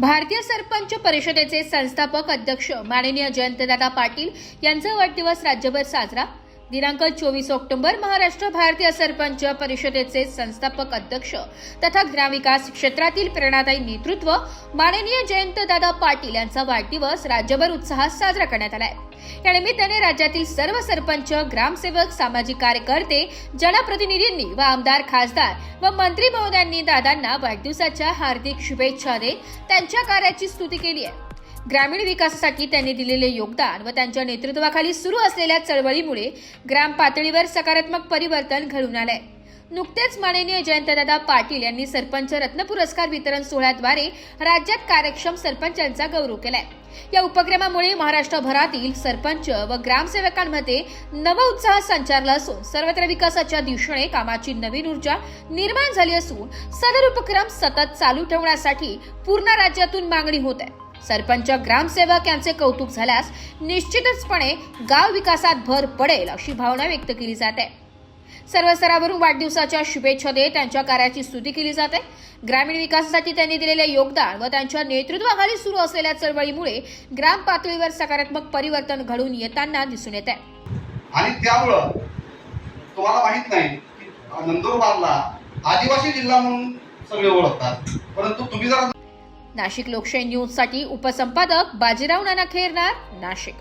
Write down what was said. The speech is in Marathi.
भारतीय सरपंच परिषदेचे संस्थापक अध्यक्ष माननीय जयंतदादा पाटील यांचा वाढदिवस राज्यभर साजरा दिनांक चोवीस ऑक्टोबर महाराष्ट्र भारतीय सरपंच परिषदेचे संस्थापक अध्यक्ष तथा ग्रामविकास क्षेत्रातील प्रेरणादायी नेतृत्व माननीय जयंतदादा पाटील यांचा वाढदिवस राज्यभर उत्साहात साजरा करण्यात आला आहे या निमित्ताने राज्यातील सर्व सरपंच ग्रामसेवक सामाजिक कार्यकर्ते जनप्रतिनिधींनी व आमदार खासदार व मंत्री महोदयांनी दादांना वाढदिवसाच्या हार्दिक शुभेच्छा देत त्यांच्या कार्याची स्तुती केली आहे. ग्रामीण विकासासाठी त्यांनी दिलेले योगदान व त्यांच्या नेतृत्वाखाली सुरू असलेल्या चळवळीमुळे ग्राम पातळीवर सकारात्मक परिवर्तन घडून आलंय. नुकतेच माननीय जयंतदादा पाटील यांनी सरपंच रत्न पुरस्कार वितरण सोहळ्याद्वारे राज्यात कार्यक्षम सरपंचांचा गौरव केलाय. या उपक्रमामुळे महाराष्ट्रभरातील सरपंच व ग्रामसेवकांमध्ये नवउत्साह संचारला असून सर्वत्र विकासाच्या दिशेने कामाची नवीन ऊर्जा निर्माण झाली असून सदर उपक्रम सतत चालू ठेवण्यासाठी पूर्ण राज्यातून मागणी होत आहे. सरपंच ग्रामसेवक यांचे कौतुक झाल्यास निश्चितचपणे गाव विकासात भर पडेल अशी भावना व्यक्त केली जाते. सर्व स्तरावरून वाढदिवसाच्या शुभेच्छा देत त्यांच्या कार्याची स्तुती केली जाते. ग्रामीण विकासासाठी त्यांनी दिलेले योगदान व त्यांच्या नेतृत्वाखाली सुरू असलेल्या चळवळीमुळे ग्राम पातळीवर सकारात्मक परिवर्तन घडून येताना दिसून येत. आहे आणि त्यामुळं तुम्हाला माहीत नाही की नंदुरबारला आदिवासी जिल्हा म्हणून सगळे ओळखतात. परंतु तुम्ही जरा नाशिक लोकशाही न्यूजसाठी उपसंपादक बाजीराव नाना खेरनार नाशिक.